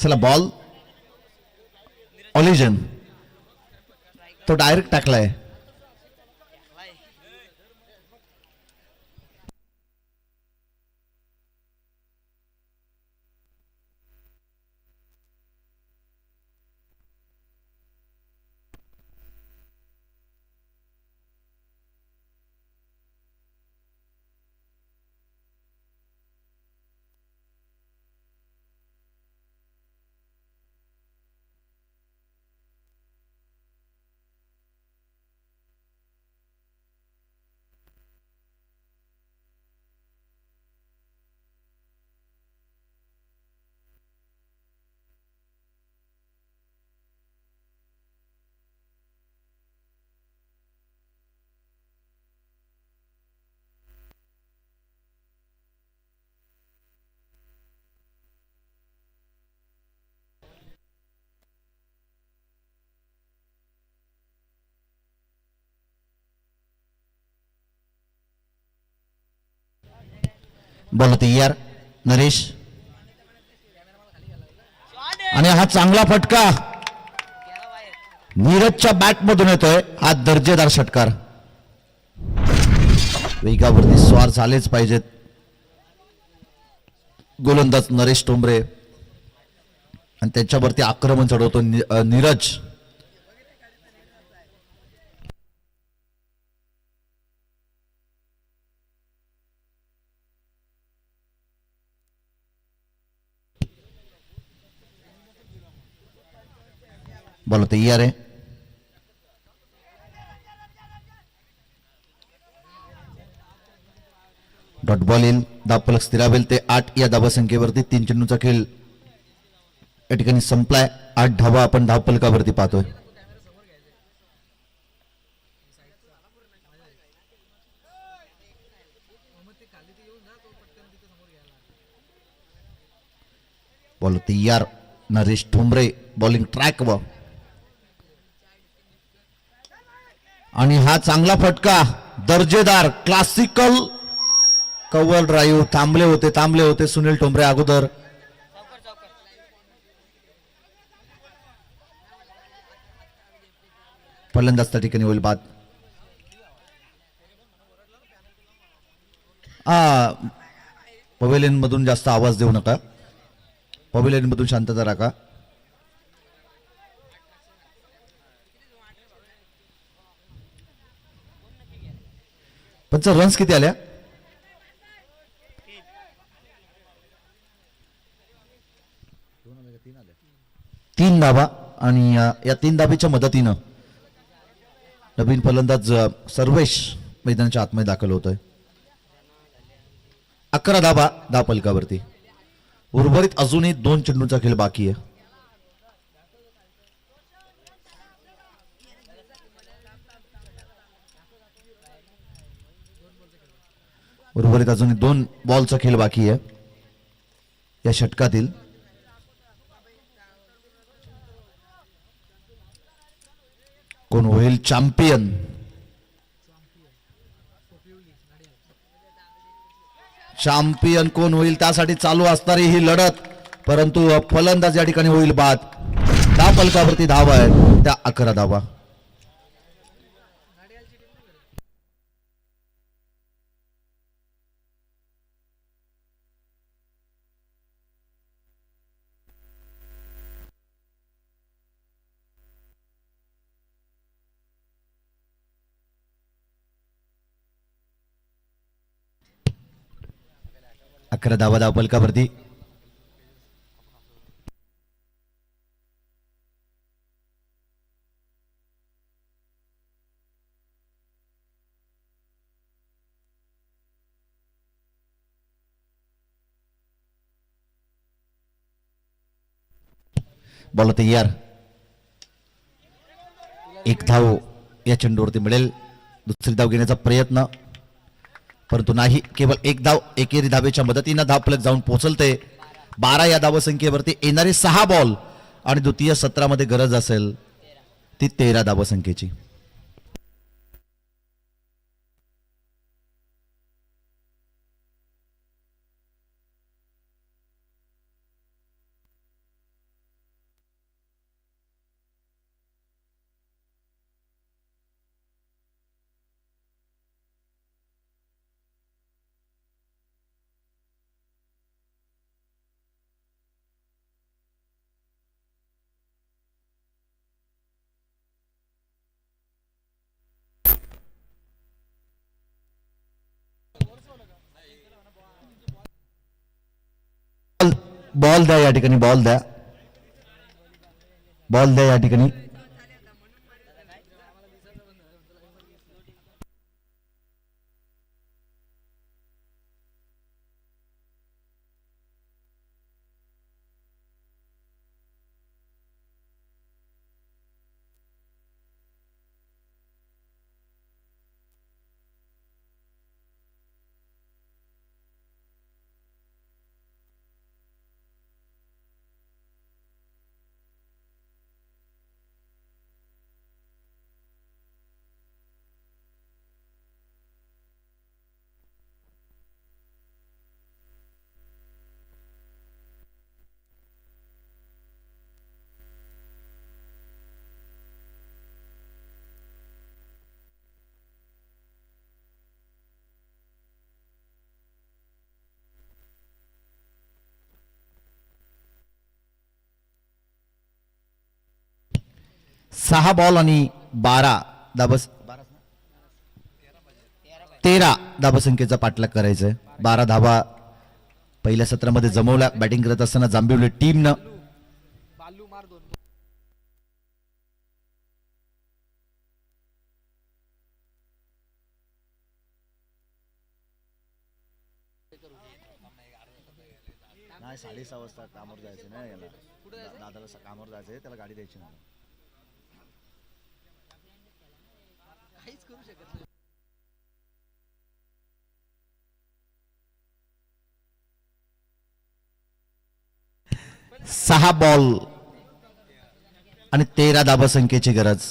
चला बॉल ऑलिजन तो डायरेक्ट टाकलाय बॉल तयार नरेश. आणि हा चांगला फटका. नीरजच्या बॅट मधून येतोय हा दर्जेदार षटकार. वेगावरती स्वार झालेच पाहिजेत. गोलंदाज नरेश टोंबरे. आणि त्याच्यावरती आक्रमण चढवतो नि- नीरज. बोलो तैयार है डॉट बॉल येईल दाबफलक स्थिरावेल ते आठ या धावसंख्येवरती तीन चेंडूचा खेळ या ठिकाणी संपलाय आठ धावा आपण धावपलकावरती पाहतोय बॉल तयार नरेश ठोंबरे बॉलिंग ट्रॅक व आणि हा चांगला फटका दर्जेदार क्लासिकल कव्वल ड्राईव्ह थांबले होते थांबले होते सुनील टोंबरे अगोदर. फलंदाज त्या ठिकाणी होईल बाद. पवेलेनमधून मधून जास्त आवाज देऊ नका. पवेलेनमधून शांतता राखा. पण रन्स किती आल्या? तीन दाबा आणि या तीन धाबीच्या मदतीनं नवीन फलंदाज सर्वेश मैदानाच्या आतमध्ये दाखल होतोय. अकरा धाबा दहा पलकावरती. उर्वरित अजूनही दोन चेंडूंचा खेळ बाकी आहे. उर्वरित अजून दोन बॉलचा खेळ बाकी आहे. या षटकातील. कोण होईल? चॅम्पियन. चॅम्पियन कोण होईल? त्यासाठी चालू असणारी ही लढत. परंतु फलंदाज या ठिकाणी होईल बाद. दहा पलकावरती धावा आहेत. त्या अकरा धावा. अकरा धावा धाव फलकावरती बॉल तयार. एक धाव या चेंडूवरती मिळेल. दुसरी धाव घेण्याचा प्रयत्न. परंतु नाही केवळ एक धाव एकेरी धावेच्या मदतीनं धावफलक जाऊन पोहोचलते बारा या धावसंख्येवरती येणारे सहा बॉल आणि द्वितीय सत्रामध्ये गरज असेल ती तेरा धावसंख्येची. बॉल द्या या ठिकाणी बॉल द्या बॉल द्या या ठिकाणी. सहा बॉल आणि बारा दाबस तेरा धाबसंख्येचा पाठलाग करायचा. आहे बारा धाबा पहिल्या सत्रामध्ये जमवला बॅटिंग करत असताना जांबिवली टीमनं नाही साडेसहा वाजता कामावर जायचं नाही याला. दादाला कामावर जायचं त्याला गाडी द्यायची नाही. करू शकत नाही. सहा बॉल आणि तेरा धाबसंख्येची गरज.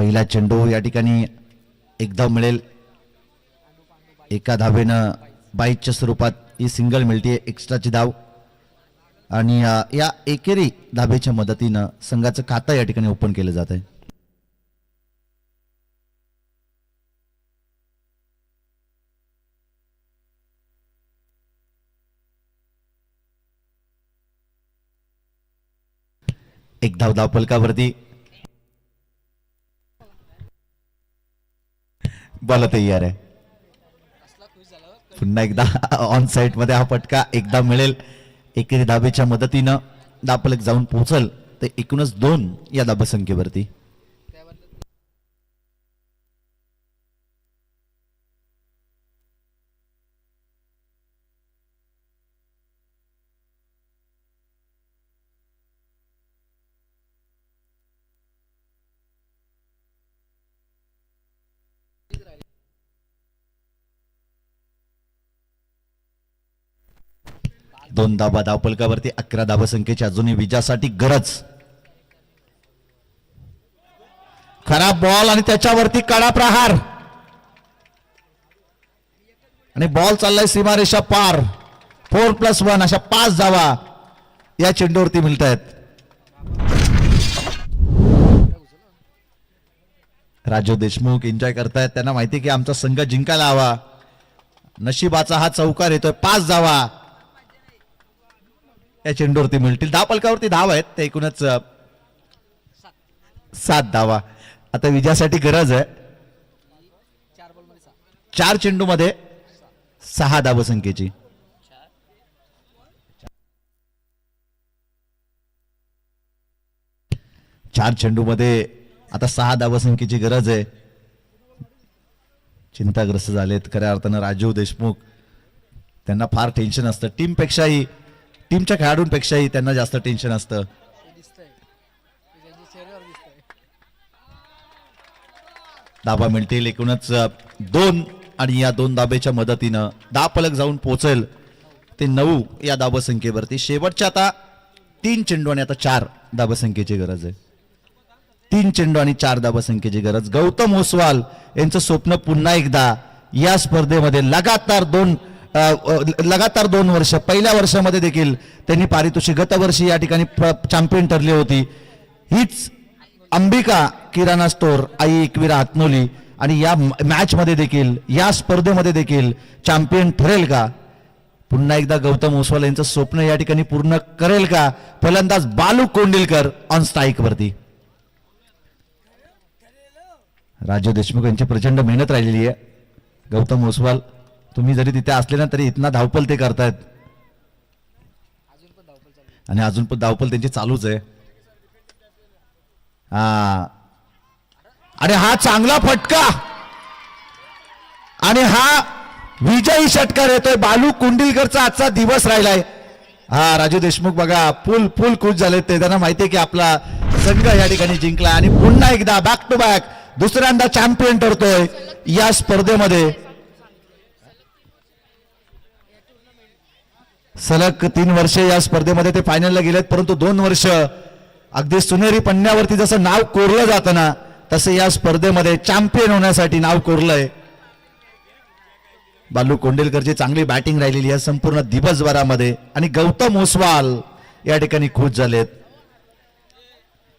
पहिला चेंडू या ठिकाणी एकदा मिळेल. एका धावेनं बाईकच्या स्वरूपात ही सिंगल मिळते एक्स्ट्राची धाव. आणि या एकेरी धाबेच्या मदतीनं संघाचं खातं या ठिकाणी ओपन केलं जात आहे एक धाव धाव पलकावरती बॉल तयार आहे. पुन्हा एकदा ऑन साईडमध्ये हा फटका एकदा मिळेल. एकेरी धाबेच्या मदतीनं दापलक जाऊन पोहोचल. तर एकूणच दोन या दाबसंख्येवरती दोन धाबा धावपलकावरती अकरा धाबसंख्येची अजूनही विजयासाठी गरज. खराब बॉल आणि त्याच्यावरती कडा प्रहार. आणि बॉल चाललाय सीमारेषा पार. फोर प्लस वन अशा पाच धावा या चेंडूवरती मिळत आहेत राजू देशमुख एन्जॉय करतायत. त्यांना माहिती की आमचा संघ जिंकायला हवा. नशिबाचा हा चौकार येतोय. पाच जावा. या चेंडूवरती मिळतील. दहा पलकावरती धाव आहेत. ते एकूणच सात धावा. आता विजयासाठी गरज आहे. चार चेंडूमध्ये सहा चार धाव संख्येची चार चेंडूमध्ये आता सहा धावसंख्येची गरज आहे. चिंताग्रस्त झालेत. खऱ्या अर्थानं राजीव देशमुख त्यांना फार टेन्शन असतं. टीमपेक्षाही टीमच्या खेळाडूंपेक्षाही त्यांना जास्त टेन्शन असतं. दाबा मिळतील एकूणच दोन आणि या दोन दाबेच्या मदतीनं. दहा पलक जाऊन पोचेल ते नऊ या दाबसंख्येवरती. शेवटच्या आता तीन चेंडू आणि आता चार दाबसंख्येची गरज आहे. तीन चेंडू आणि चार दाबसंख्येची गरज. गौतम ओसवाल यांचं स्वप्न पुन्हा एकदा या स्पर्धेमध्ये लगातार दोन लगातार दोन वर्ष पहिल्या वर्षामध्ये देखील त्यांनी पारितोषिक गतवर्षी या ठिकाणी चॅम्पियन ठरली होती. हीच अंबिका किराणा स्टोर आई एकवीरा हातनोली आणि या मॅचमध्ये देखील या स्पर्धेमध्ये देखील चॅम्पियन ठरेल का? पुन्हा एकदा गौतम ओसवाल यांचं स्वप्न या ठिकाणी पूर्ण करेल का? फलंदाज बालू कोंडिलकर ऑन स्ट्राईक वरती. राजू देशमुख यांची प्रचंड मेहनत राहिलेली आहे. गौतम ओसवाल तुम्ही जरी तिथे असले ना तरी इतना धावपल ते करतायत. आणि अजून पण धावपल त्यांची चालूच आहे. हा. आणि हा चांगला फटका. आणि हा विजयी षटकार येतोय. बालू कुंडिलकरचा आजचा दिवस राहिलाय. हा राजू देशमुख बघा फुल फुल खुश झाले ते. त्यांना माहितीये की आपला संघ या ठिकाणी जिंकला आणि पुन्हा एकदा बॅक टू बॅक दुसऱ्यांदा चॅम्पियन ठरतोय या स्पर्धेमध्ये. सलग तीन वर्षे या स्पर्धेमध्ये ते फायनलला गेलेत परंतु दोन वर्ष अगदी सुनेरी पन्न्यावरती जसं नाव कोरलं जातं ना तसं या स्पर्धेमध्ये चॅम्पियन होण्यासाठी नाव कोरलंय. बालू कोंडेलकरची चांगली बॅटिंग राहिलेली आहे संपूर्ण दिवसभरामध्ये. आणि गौतम ओसवाल या ठिकाणी खुश झालेत.